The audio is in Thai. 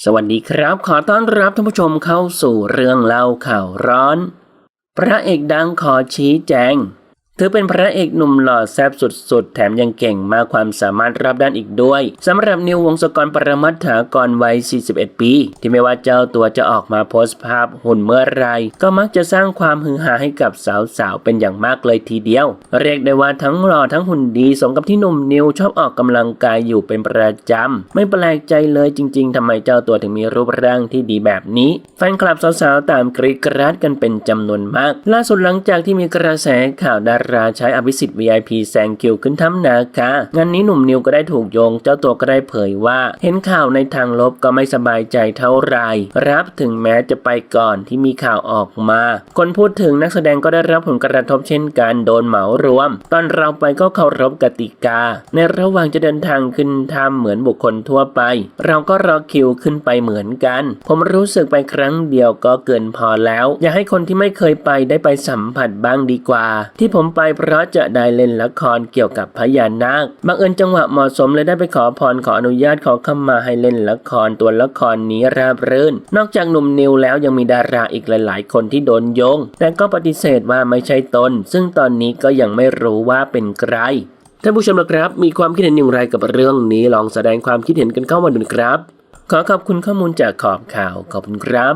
สวัสดีครับ ขอต้อนรับท่านผู้ชมเข้าสู่เรื่องเล่าข่าวร้อน พระเอกดังขอชี้แจง ถือเป็นพระเอกหนุ่มหล่อแซ่บสุดๆ แถมยังเก่งมากความสามารถรอบด้านอีกด้วยสำหรับนิววงศกรปรมัตถากรวัย 41 ปี ที่ไม่ว่าเจ้าตัวจะออกมาโพสต์ภาพหุ่นเมื่อไร ก็มักจะสร้างความฮือฮาให้กับสาวๆ เป็นอย่างมากเลยทีเดียว เรียกได้ว่าทั้งหล่อทั้งหุ่นดีสมกับที่หนุ่มนิวชอบออกกำลังกายอยู่เป็นประจำไม่แปลกใจเลยจริง ๆทำไมเจ้าตัวถึงมีรูปร่างที่ดีแบบนี้แฟนคลับสาวๆตามกรีดกราดกันเป็นจำนวนมาก ล่าสุดหลังจากที่มีกระแสข่าวดาราใช้อภิสิทธิ์ VIP แซงคิวขึ้นทำนาคางานนี้หนุ่มนิวก็ได้ถูกโยง เจ้าตัวก็ได้เผยว่า เห็นข่าวในทางลบก็ไม่สบายใจเท่าไหร่รับถึงแม้จะไปก่อนที่มีข่าวออกมา คนพูดถึงนักแสดงก็ได้รับผลกระทบเช่นกันโดนเหมารวม ตอนเราไปก็เคารพกติกา ในระหว่างจะเดินทางขึ้นทำเหมือนบุคคลทั่วไป เราก็รอคิวขึ้นไปเหมือนกัน ผมรู้สึกไปครั้งเดียวก็เกินพอแล้ว อยากให้คนที่ไม่เคยไปได้ไปสัมผัสบ้างดีกว่า ที่ผมไปเพราะจะได้เล่นละครเกี่ยวกับพญานาคบังเอิญจังหวะเหมาะสมเลยได้ไปขอพรขออนุญาตขอเข้ามาให้เล่นละครตัวละครนี้ราบรื่น นอกจากหนุ่มนิวแล้วยังมีดาราอีกหลาย ๆ คนที่โดนโยง แต่ก็ปฏิเสธว่าไม่ใช่ตน ซึ่งตอนนี้ก็ยังไม่รู้ว่าเป็นใครท่านผู้ชมนะครับ มีความคิดเห็นอย่างไรกับเรื่องนี้ลองแสดงความคิดเห็นกันเข้ามาดูนะครับ ขอขอบคุณข้อมูลจากขอบข่าวขอบคุณครับ